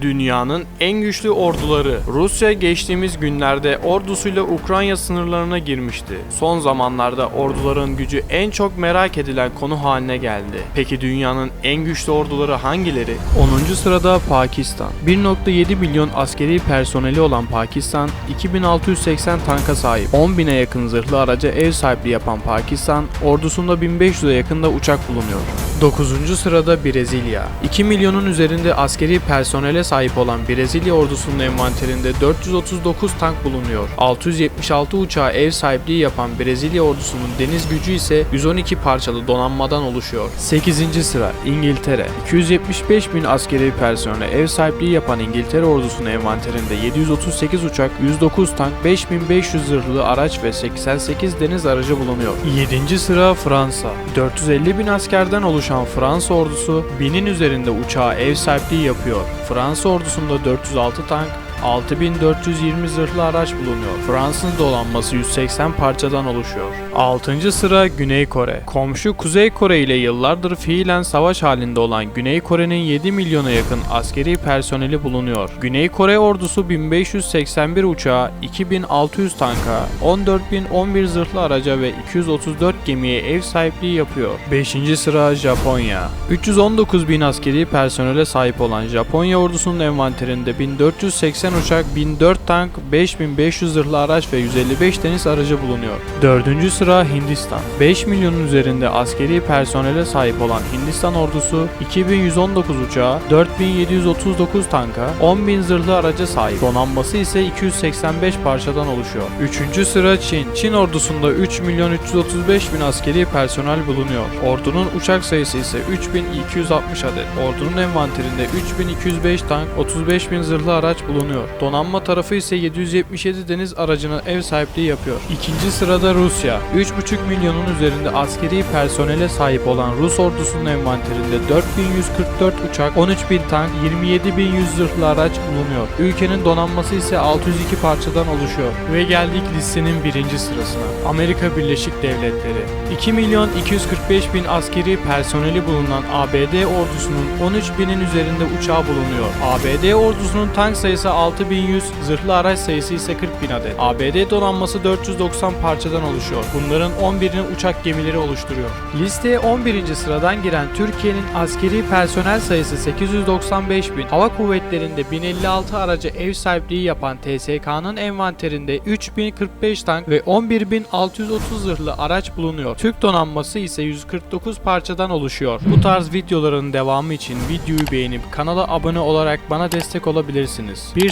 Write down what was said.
Dünyanın en güçlü orduları. Rusya geçtiğimiz günlerde ordusuyla Ukrayna sınırlarına girmişti. Son zamanlarda orduların gücü en çok merak edilen konu haline geldi. Peki dünyanın en güçlü orduları hangileri? 10. sırada Pakistan. 1.7 milyon askeri personeli olan Pakistan, 2680 tanka sahip. 10.000'e yakın zırhlı araca ev sahipliği yapan Pakistan, ordusunda 1500'e yakında uçak bulunuyor. 9. sırada Brezilya. 2 milyonun üzerinde askeri personele sahip olan Brezilya ordusunun envanterinde 439 tank bulunuyor. 676 uçağa ev sahipliği yapan Brezilya ordusunun deniz gücü ise 112 parçalı donanmadan oluşuyor. 8. sıra İngiltere. 275 bin askeri personele ev sahipliği yapan İngiltere ordusunun envanterinde 738 uçak, 109 tank, 5500 zırhlı araç ve 88 deniz aracı bulunuyor. 7. sıra Fransa. 450 bin askerden oluşan Fransa ordusu 1000'in üzerinde uçağa ev sahipliği yapıyor. Fransa ordusunda 406 tank, 6420 zırhlı araç bulunuyor. Fransız donanması 180 parçadan oluşuyor. 6. sıra Güney Kore. Komşu Kuzey Kore ile yıllardır fiilen savaş halinde olan Güney Kore'nin 7 milyona yakın askeri personeli bulunuyor. Güney Kore ordusu 1581 uçağa, 2600 tanka, 14011 zırhlı araca ve 234 gemiye ev sahipliği yapıyor. 5. sıra Japonya. 319 bin askeri personele sahip olan Japonya ordusunun envanterinde 1480 uçak, 1004 tank, 5500 zırhlı araç ve 155 deniz aracı bulunuyor. 4. sıra Hindistan. 5 milyonun üzerinde askeri personele sahip olan Hindistan ordusu 2119 uçağa, 4739 tanka, 10.000 zırhlı araca sahip. Donanması ise 285 parçadan oluşuyor. 3. sıra Çin. Çin ordusunda 3 milyon 335 bin askeri personel bulunuyor. Ordunun uçak sayısı ise 3260 adet. Ordunun envanterinde 3205 tank, 35 bin zırhlı araç bulunuyor. Donanma tarafı ise 777 deniz aracına ev sahipliği yapıyor. İkinci sırada Rusya. 3,5 milyonun üzerinde askeri personele sahip olan Rus ordusunun envanterinde 4144 uçak, 13.000 tank, 27.100 zırhlı araç bulunuyor. Ülkenin donanması ise 602 parçadan oluşuyor. Ve geldik listenin birinci sırasına. Amerika Birleşik Devletleri. 2 milyon 245 bin askeri personeli bulunan ABD ordusunun 13 binin üzerinde uçağı bulunuyor. ABD ordusunun tank sayısı 6100, zırhlı araç sayısı ise 40 bin adet. ABD donanması 490 parçadan oluşuyor. Bunların 11'ini uçak gemileri oluşturuyor. Listeye 11. sıradan giren Türkiye'nin askeri personel sayısı 895 bin. Hava kuvvetlerinde 1056 araca ev sahipliği yapan TSK'nın envanterinde 3045 tank ve 11630 zırhlı araç bulunuyor. Türk donanması ise 149 parçadan oluşuyor. Bu tarz videoların devamı için videoyu beğenip kanala abone olarak bana destek olabilirsiniz. Bir